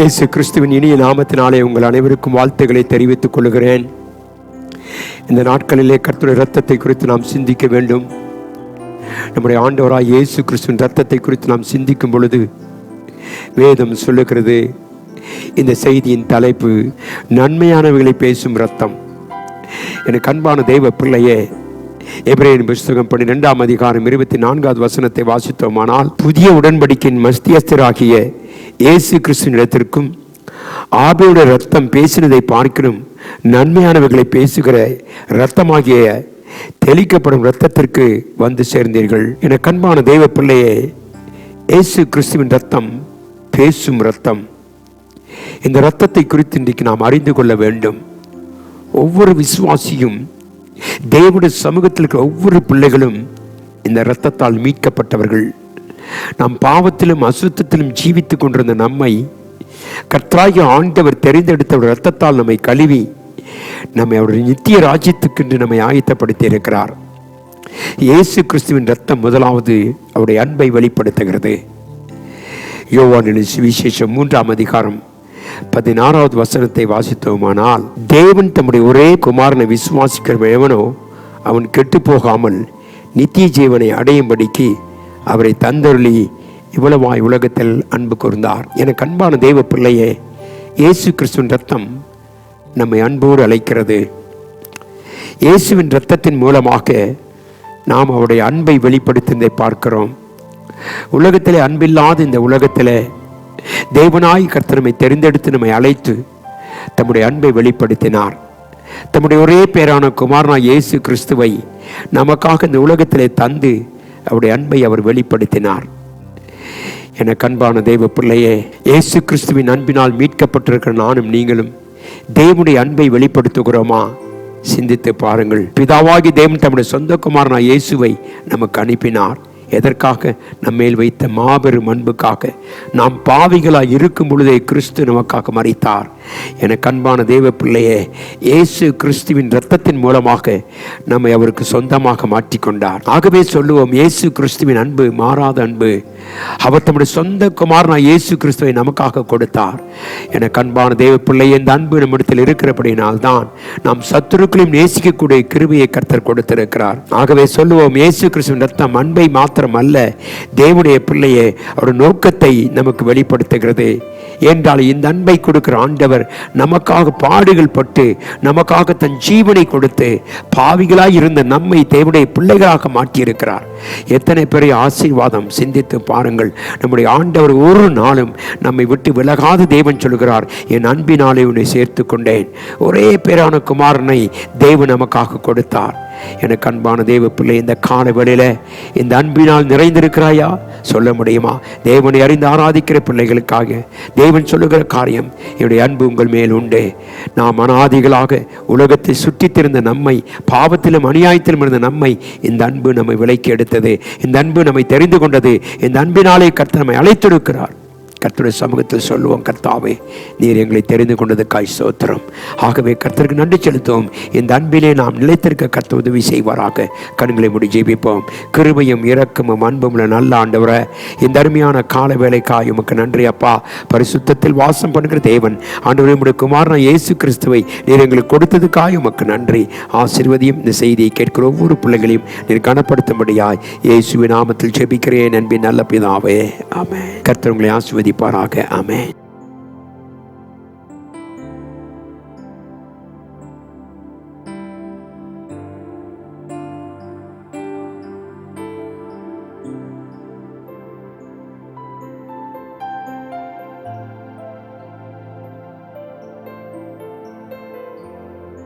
இயேசு கிறிஸ்துவின் இனிய நாமத்தினாலே உங்கள் அனைவருக்கும் வாழ்த்துக்களை தெரிவித்துக் கொள்கிறேன். இந்த நாட்களிலே கர்த்தருடைய இரத்தத்தை குறித்து நாம் சிந்திக்க வேண்டும். நம்முடைய ஆண்டவராய் இயேசு கிறிஸ்துவின் இரத்தத்தை குறித்து நாம் சிந்திக்கும் பொழுது வேதம் சொல்லுகிறது இந்த செய்தியின் தலைப்பு நன்மையானவைகளை பேசும் இரத்தம். எனக்கு அன்பான தெய்வ பிள்ளையே எப்ரேன் புஸ்தகம் பன்னிரெண்டாம் அதிகாரம் இருபத்தி நான்காவது வசனத்தை வாசித்தோமானால் புதிய உடன்படிக்கையின் மஸ்தியஸ்தராகிய இயேசு கிறிஸ்துவினிடத்திற்கும் ஆபியோட ரத்தம் பேசினதை பார்க்கணும் நன்மையானவர்களை பேசுகிற இரத்தமாகிய தெளிக்கப்படும் இரத்தத்திற்கு வந்து சேர்ந்தீர்கள். என கண்பான தெய்வ பிள்ளையே இயேசு கிறிஸ்துவின் ரத்தம் பேசும் ரத்தம். இந்த ரத்தத்தை குறித்து இன்றைக்கு நாம் அறிந்து கொள்ள வேண்டும். ஒவ்வொரு விசுவாசியும் தேவனுடைய சமூகத்தில் இருக்கிற ஒவ்வொரு பிள்ளைகளும் இந்த இரத்தத்தால் மீட்கப்பட்டவர்கள். நாம் பாவத்திலும் அசுத்தத்திலும் ஜீவித்துக் கொண்டிருந்த நம்மை கர்த்தராகிய ஆண்டவர் தெரிந்தெடுத்த ஒரு இரத்தத்தால் நம்மை கழுவி நம்மை அவருடைய நித்திய ராஜ்யத்துக்கென்று நம்மை ஆயத்தப்படுத்தி இருக்கிறார். இயேசு கிறிஸ்துவின் ரத்தம் முதலாவது அவருடைய அன்பை வெளிப்படுத்துகிறது. யோவானின் சுவிசேஷம் மூன்றாம் அதிகாரம் பதினாறாவது வசனத்தை வாசித்தோமானால் தேவன் தம்முடைய ஒரே குமாரனை விசுவாசிக்கிற எவனோ அவன் கெட்டு போகாமல் நித்திய ஜீவனை அடையும்படிக்கு அவரை தந்தருளி இவ்வளவாய் உலகத்தில் அன்பு கூர்ந்தார். எனக்கு அன்பான தெய்வ பிள்ளையே இயேசு கிறிஸ்துவின் ரத்தம் நம்மை அன்போடு அழைக்கிறது. இயேசுவின் ரத்தத்தின் மூலமாக நாம் அவருடைய அன்பை வெளிப்படுத்துவதை பார்க்கிறோம். உலகத்திலே அன்பில்லாத இந்த உலகத்திலே தேவனாய் கர்த்தர் நம்மை தெரிந்தெடுத்து நம்மை அழைத்து தம்முடைய அன்பை வெளிப்படுத்தினார். தம்முடைய ஒரே பேரான குமாரனா இயேசு கிறிஸ்துவை நமக்காக இந்த உலகத்திலே தந்து அவருடைய அன்பை அவர் வெளிப்படுத்தினார். என கண்பான தெய்வ பிள்ளையே இயேசு கிறிஸ்துவின் அன்பினால் மீட்கப்பட்டிருக்கிற நானும் நீங்களும் தேவனுடைய அன்பை வெளிப்படுத்துகிறோமா? சிந்தித்து பாருங்கள். பிதாவாகி தேவன் தம்முடைய சொந்த இயேசுவை நமக்கு அனுப்பினார். எதற்காக? நம்மேல் வைத்த மாபெரும் அன்புக்காக. நாம் பாவிகளாக இருக்கும் பொழுதே கிறிஸ்து நமக்காக மறித்தார் எனக்கு அன்பான தேவ பிள்ளையே இயேசு கிறிஸ்துவின் இரத்தத்தின் மூலமாக நம்மை அவருக்கு சொந்தமாக மாற்றிக்கொண்டார். ஆகவே சொல்லுவோம் இயேசு கிறிஸ்துவின் அன்பு மாறாத அன்பு. அவர் தம்முடைய சொந்த குமாரனாய் இயேசு கிறிஸ்துவை நமக்காக கொடுத்தார். என கண்பான தேவ பிள்ளையே இந்த அன்பு நம்மிடத்தில் இருக்கிறபடினால் தான் நாம் சத்துருக்களையும் நேசிக்கக்கூடிய கிருபையை கர்த்தர் கொடுத்திருக்கிறார். ஆகவே சொல்லுவோம் இயேசு கிறிஸ்துவின் ரத்தம் அன்பை மாத்திரம் அல்ல தேவனுடைய பிள்ளையே அவருடைய நோக்கத்தை நமக்கு வெளிப்படுத்துகிறது. என்றால் இந்த அன்பை கொடுக்கிற ஆண்டவர் நமக்காக பாடுகள் பட்டு நமக்காக தன் ஜீவனை கொடுத்து பாவிகளாய் இருந்த நம்மை தேவனுடைய பிள்ளைகளாக மாற்றியிருக்கிறார். எத்தனை பெரிய ஆசீர்வாதம் சிந்தித்து பாருங்கள். நம்முடைய ஆண்டவர் ஒரு நாளும் நம்மை விட்டு விலகாத தேவன் சொல்கிறார். என் அன்பினாலே உன்னை சேர்த்து கொண்டேன் ஒரே பேரான குமாரனை தேவன் நமக்காக கொடுத்தார். எனக்கு அன்பான தேவ பிள்ளை இந்த கால வேளையில் இந்த அன்பினால் நிறைந்திருக்கிறாயா? சொல்ல முடியுமா? தேவனை அறிந்து ஆராதிக்கிற பிள்ளைகளுக்காக தேவன் சொல்லுகிற காரியம் என்னுடைய அன்பு உங்கள் மேல் உண்டு. நாம் அனாதிகளாக உலகத்தை சுற்றித்திருந்த நம்மை பாவத்திலும் அநியாயத்திலும் இருந்த நம்மை இந்த அன்பு நம்மை விலைக்கு எடுத்தது இந்த அன்பு நம்மை தெரிந்து கொண்டது இந்த அன்பினாலே கர்த்தர் நம்மை அழைத்தெடுக்கிறார் கர்த்தருடைய சமூகத்தில் சொல்லுவோம் கர்த்தாவே நீர் எங்களை தெரிந்து கொண்டதுக்காய் சோத்திரம் ஆகவே கர்த்தருக்கு நன்றி செலுத்துவோம். இந்த அன்பிலே நாம் நிலைத்திருக்க கர்த்த உதவி செய்வாராக. கண்களை முடி ஜெபிப்போம். கிருபையும் இரக்கமும் அன்பும் நல்ல ஆண்டவரை இந்த அருமையான கால வேலைக்காய் உமக்கு நன்றி அப்பா. பரிசுத்தத்தில் வாசம் பண்ணுகிற தேவன் ஆண்டவரே உடைய குமாரன் இயேசு கிறிஸ்துவை நீர் எங்களுக்கு கொடுத்ததுக்காய் உமக்கு நன்றி. ஆசிர்வதியும் இந்த செய்தியை கேட்கிற ஒவ்வொரு பிள்ளைகளையும் நீர் கனப்படுத்தும்படியாய் இயேசுவின் நாமத்தில் ஜெபிக்கிறேன் அன்பின் நல்ல பிதாவே. ஆமே கர்த்தர் உங்களை वेदी पर आ गए। अमेन